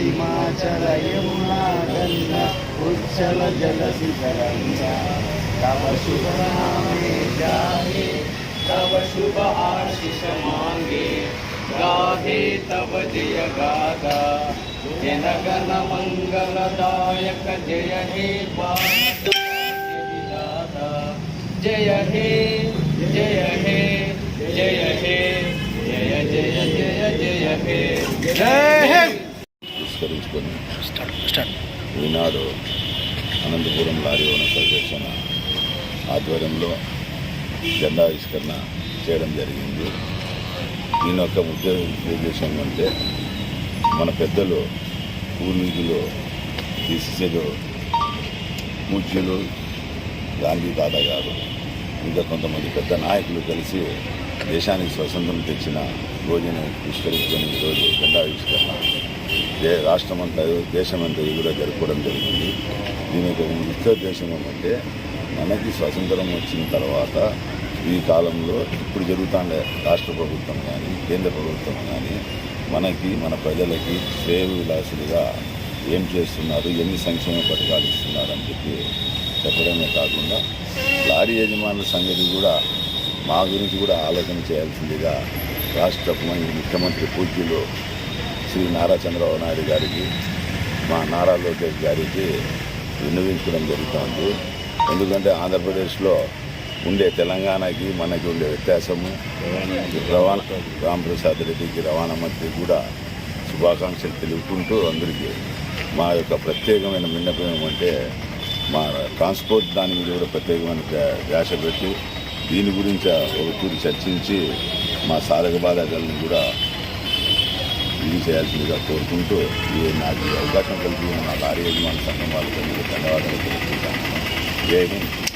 హిమాచల యమునా గంగా ఉచ్చల జల శిఖరంగా తవ శుభ నామే జాగే తవ శుభ ఆశిష మాంగే गाहे तव जय गाथा जनगण मंगलदायक जय हे भारत विधाता जय हे जय हे जय हे जय जय जय जय हे जय हे పురస్కరించుకొని ఈనాడు అనంతపురం లారీ ఓనర్ అసోసియేషన్ ఆధ్వర్యంలో జెండావిష్కరణ చేయడం జరిగింది నేను ఒక ముఖ్య తెలియజేశాను అంటే మన పెద్దలు పూర్వీకులు తీసేదో పూజ్యులు గాంధీ దాదా గారు ఇంకా కొంతమంది పెద్ద నాయకులు కలిసి దేశానికి స్వతంత్రం తెచ్చిన రోజును పుష్కరించుకొని ఈరోజు జెండావిష్కరణ దే రాష్ట్రమంతా దేశమంతా ఇది కూడా జరుపుకోవడం జరిగింది. దీని యొక్క ముఖ్య ఉద్దేశం ఏమంటే మనకి స్వతంత్రం వచ్చిన తర్వాత ఈ కాలంలో ఇప్పుడు జరుగుతుండే రాష్ట్ర ప్రభుత్వం కానీ కేంద్ర ప్రభుత్వం కానీ మనకి మన ప్రజలకి సేవ విలాసులుగా ఏం చేస్తున్నారు ఎన్ని సంక్షేమ పథకాలు ఇస్తున్నారు అని చెప్పి చెప్పడమే కాకుండా లారీ యజమానుల సంగతి కూడా మా గురించి కూడా ఆలోచన చేయాల్సిందిగా రాష్ట్ర ముఖ్యమంత్రి పూజ్యులు శ్రీ నారా చంద్రబాబు నాయుడు గారికి మా నారా లోకేష్ గారికి విన్నవించడం జరుగుతుంది. ఎందుకంటే ఆంధ్రప్రదేశ్లో ఉండే తెలంగాణకి మనకి ఉండే వ్యత్యాసము. రవాణా రామప్రసాద్ రెడ్డికి రవాణా మంత్రి కూడా శుభాకాంక్షలు తెలుపుకుంటూ అందరికీ మా యొక్క ప్రత్యేకమైన విన్నపం ఏమంటే మా ట్రాన్స్పోర్ట్ దాని మీద కూడా ప్రత్యేకమైన ధ్యా- ధ్యాస పెట్టి దీని గురించి ఒక తూరి చర్చించి మా సాధక బాధకాలను కూడా ఇది చేయాల్సిందిగా కోరుకుంటూ ఇది నాకు అవకాశం కలిగి నా లారీ సంఘం వాళ్ళకి ధన్యవాదాలు తెలుపుకుంటాను. జై హింద్.